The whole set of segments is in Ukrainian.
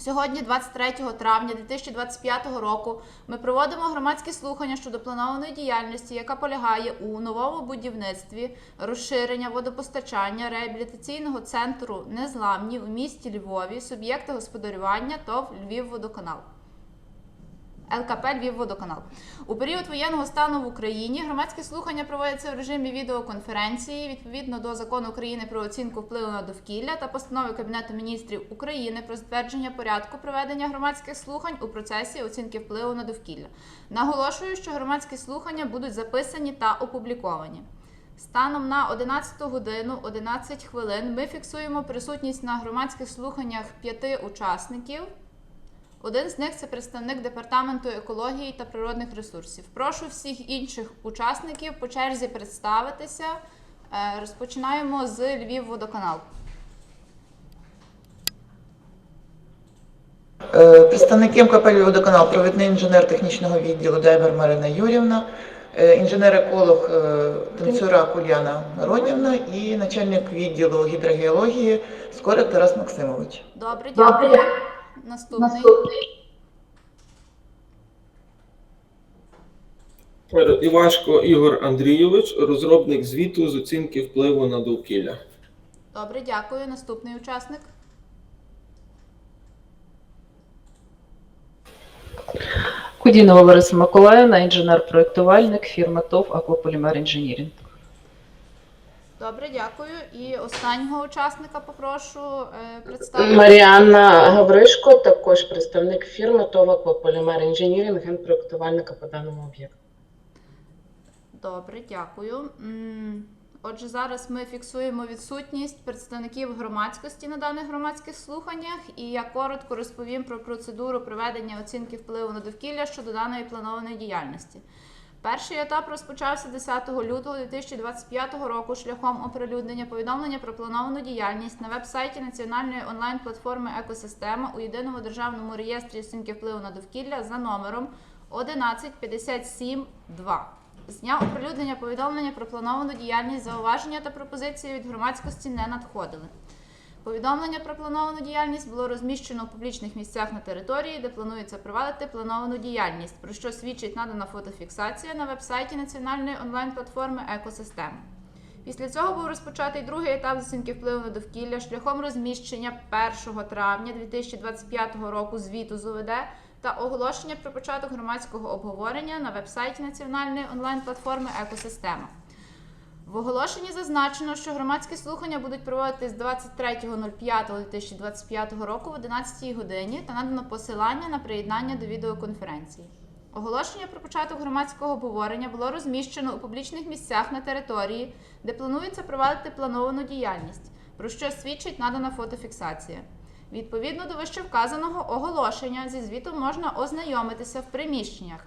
Сьогодні, 23 травня 2025 року, ми проводимо громадські слухання щодо планованої діяльності, яка полягає у новому будівництві, розширення водопостачання реабілітаційного центру Незламні у місті Львові, суб'єкти господарювання ТОВ Львівводоканал. ЛКП Львівводоканал. У період воєнного стану в Україні громадські слухання проводяться в режимі відеоконференції відповідно до закону України про оцінку впливу на довкілля та постанови Кабінету міністрів України про затвердження порядку проведення громадських слухань у процесі оцінки впливу на довкілля. Наголошую, що громадські слухання будуть записані та опубліковані. Станом на 11 годину 11 хвилин ми фіксуємо присутність на громадських слуханнях п'яти учасників. Один з них це представник департаменту екології та природних ресурсів. Прошу всіх інших учасників по черзі представитися. Е, Розпочинаємо з Львівводоканал. Е, Представники МКП «Водоканал», провідний інженер технічного відділу Дайбер Марина Юрівна, е, інженер-еколог е, Танцюрак Уляна Родівна і начальник відділу гідрогеології Скорик Тарас Максимович. Добре, дякую. Наступний. Івашко Ігор Андрійович, розробник звіту з оцінки впливу на довкілля. Добре, дякую. Наступний учасник. Кудінова Лариса Миколаївна, інженер-проєктувальник фірми ТОВ Акваполімер Інженірінг. Добре, дякую. І останнього учасника попрошу е, представити. Маріанна Гавришко, також представник фірми ТОВ «Акваполімер Інженірінг, генпроектувальника по даному об'єкту. Добре, дякую. М, Отже, зараз ми фіксуємо відсутність представників громадськості на даних громадських слуханнях, і я коротко розповім про процедуру проведення оцінки впливу на довкілля щодо даної планованої діяльності. Перший етап розпочався 10 лютого 2025 року шляхом оприлюднення повідомлення про плановану діяльність на веб-сайті національної онлайн-платформи Екосистема у єдиному державному реєстрі оцінки впливу на довкілля за номером 11572. З дня оприлюднення повідомлення про плановану діяльність зауваження та пропозиції від громадськості не надходили. Повідомлення про плановану діяльність було розміщено в публічних місцях на території, де планується провадити плановану діяльність, про що свідчить надана фотофіксація на веб-сайті національної онлайн-платформи Екосистема. Після цього був розпочатий другий етап з оцінки впливу на довкілля шляхом розміщення 1 травня 2025 року звіту з ОВД та оголошення про початок громадського обговорення на веб-сайті національної онлайн-платформи Екосистема. В оголошенні зазначено, що громадські слухання будуть проводитись 23.05.2025 року в 11 годині та надано посилання на приєднання до відеоконференції. Оголошення про початок громадського обговорення було розміщено у публічних місцях на території, де планується провадити плановану діяльність, про що свідчить надана фотофіксація. Відповідно до вищевказаного оголошення зі звітом можна ознайомитися в приміщеннях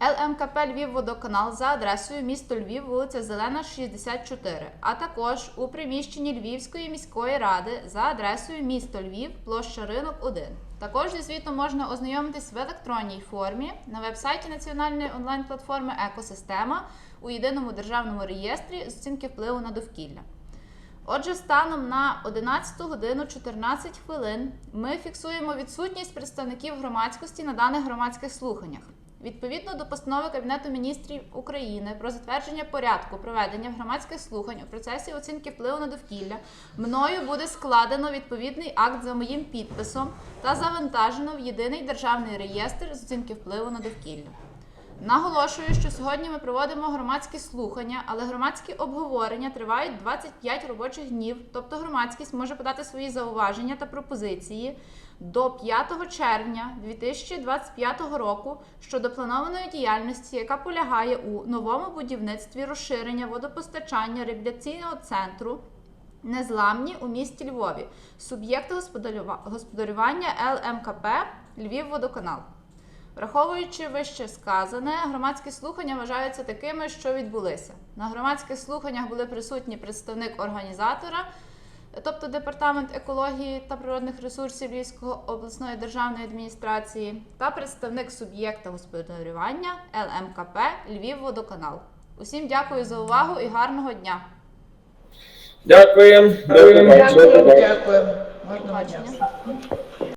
ЛМКП Львівводоканал за адресою місто Львів, вулиця Зелена, 64, а також у приміщенні Львівської міської ради за адресою місто Львів, площа Ринок 1. Також зі звітом можна ознайомитись в електронній формі на веб-сайті національної онлайн-платформи Екосистема у єдиному державному реєстрі з оцінки впливу на довкілля. Отже, станом на 11 годину 14 хвилин ми фіксуємо відсутність представників громадськості на даних громадських слуханнях. Відповідно до постанови Кабінету міністрів України про затвердження порядку проведення громадських слухань у процесі оцінки впливу на довкілля, мною буде складено відповідний акт за моїм підписом та завантажено в єдиний державний реєстр з оцінки впливу на довкілля. Наголошую, що сьогодні ми проводимо громадські слухання, але громадські обговорення тривають 25 робочих днів, тобто громадськість може подати свої зауваження та пропозиції до 5 червня 2025 року щодо планованої діяльності, яка полягає у новому будівництві розширення водопостачання реабілітаційного центру Незламні у місті Львові, суб'єкти господарювання ЛМКП Львівводоканал. Враховуючи вище сказане, громадські слухання вважаються такими, що відбулися. На громадських слуханнях були присутні представник організатора, тобто Департамент екології та природних ресурсів Львівської обласної державної адміністрації, та представник суб'єкта господарювання ЛМКП Львівводоканал. Усім дякую за увагу і гарного дня. Дякуємо. До побачення. Дякую. Гарного дня.